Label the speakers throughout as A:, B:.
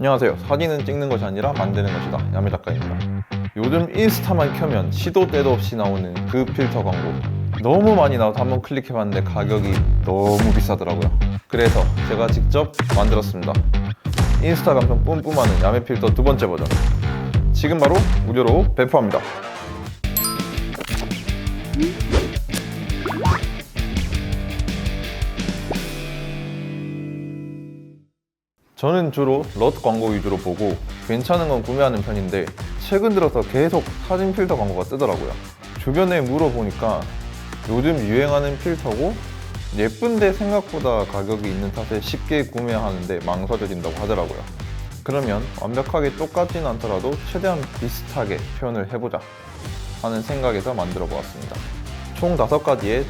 A: 안녕하세요. 사진은 찍는 것이 아니라 만드는 것이다. 야매 작가입니다. 요즘 인스타만 켜면 시도 때도 없이 나오는 그 필터 광고. 너무 많이 나와서 한번 클릭해봤는데 가격이 너무 비싸더라고요. 그래서 제가 직접 만들었습니다. 인스타 감성 뿜뿜하는 야매 필터 두 번째 버전. 지금 바로 무료로 배포합니다. 저는 주로 럿 광고 위주로 보고 괜찮은 건 구매하는 편인데 최근 들어서 계속 사진 필터 광고가 뜨더라고요. 주변에 물어보니까 요즘 유행하는 필터고 예쁜데 생각보다 가격이 있는 탓에 쉽게 구매하는데 망설여진다고 하더라고요. 그러면 완벽하게 똑같진 않더라도 최대한 비슷하게 표현을 해보자 하는 생각에서 만들어 보았습니다. 총 5가지의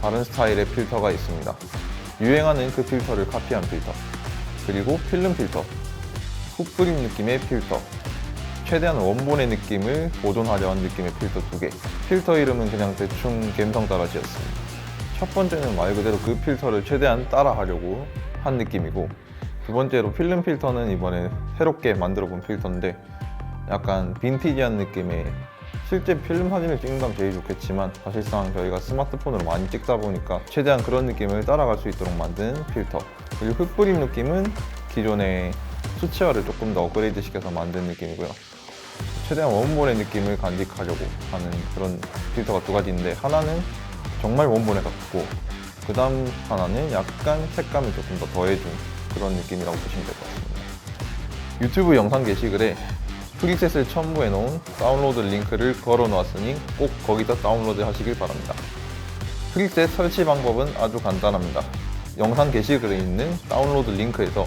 A: 다른 스타일의 필터가 있습니다. 유행하는 그 필터를 카피한 필터, 그리고 필름 필터, 훅 뿌린 느낌의 필터, 최대한 원본의 느낌을 보존하려 한 느낌의 필터 두 개. 필터 이름은 그냥 대충 감성 따라 지었습니다. 첫 번째는 말 그대로 그 필터를 최대한 따라 하려고 한 느낌이고, 두 번째로 필름 필터는 이번에 새롭게 만들어 본 필터인데, 약간 빈티지한 느낌의 실제 필름 사진을 찍는다면 제일 좋겠지만 사실상 저희가 스마트폰으로 많이 찍다 보니까 최대한 그런 느낌을 따라갈 수 있도록 만든 필터. 그리고 흙뿌림 느낌은 기존의 수채화를 조금 더 업그레이드 시켜서 만든 느낌이고요. 최대한 원본의 느낌을 간직하려고 하는 그런 필터가 두 가지인데 하나는 정말 원본에 가깝고 그 다음 하나는 약간 색감을 조금 더 더해준 그런 느낌이라고 보시면 될 것 같습니다. 유튜브 영상 게시글에 프리셋을 첨부해 놓은 다운로드 링크를 걸어 놓았으니 꼭 거기서 다운로드 하시길 바랍니다. 프리셋 설치 방법은 아주 간단합니다. 영상 게시글에 있는 다운로드 링크에서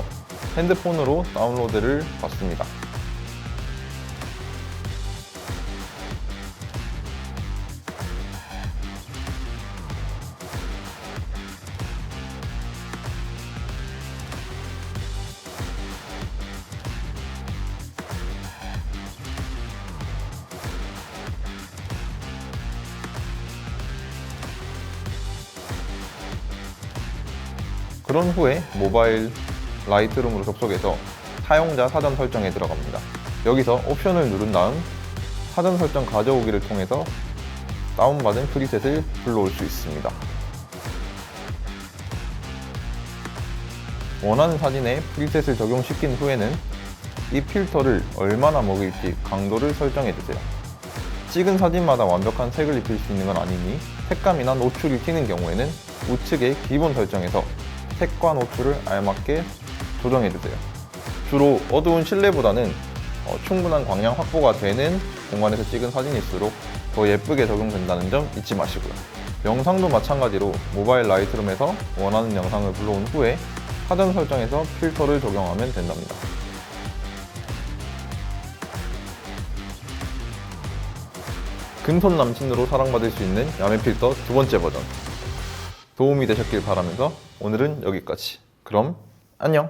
A: 핸드폰으로 다운로드를 받습니다. 그런 후에 모바일 라이트룸으로 접속해서 사용자 사전 설정에 들어갑니다. 여기서 옵션을 누른 다음 사전 설정 가져오기를 통해서 다운받은 프리셋을 불러올 수 있습니다. 원하는 사진에 프리셋을 적용시킨 후에는 이 필터를 얼마나 먹일지 강도를 설정해 주세요. 찍은 사진마다 완벽한 색을 입힐 수 있는 건 아니니 색감이나 노출이 튀는 경우에는 우측의 기본 설정에서 색과 노출을 알맞게 조정해 주세요. 주로 어두운 실내보다는 어, 충분한 광량 확보가 되는 공간에서 찍은 사진일수록 더 예쁘게 적용된다는 점 잊지 마시고요. 영상도 마찬가지로 모바일 라이트룸에서 원하는 영상을 불러온 후에 사전 설정에서 필터를 적용하면 된답니다. 금손 남친으로 사랑받을 수 있는 야매 필터 두 번째 버전. 도움이 되셨길 바라면서 오늘은 여기까지. 그럼 안녕.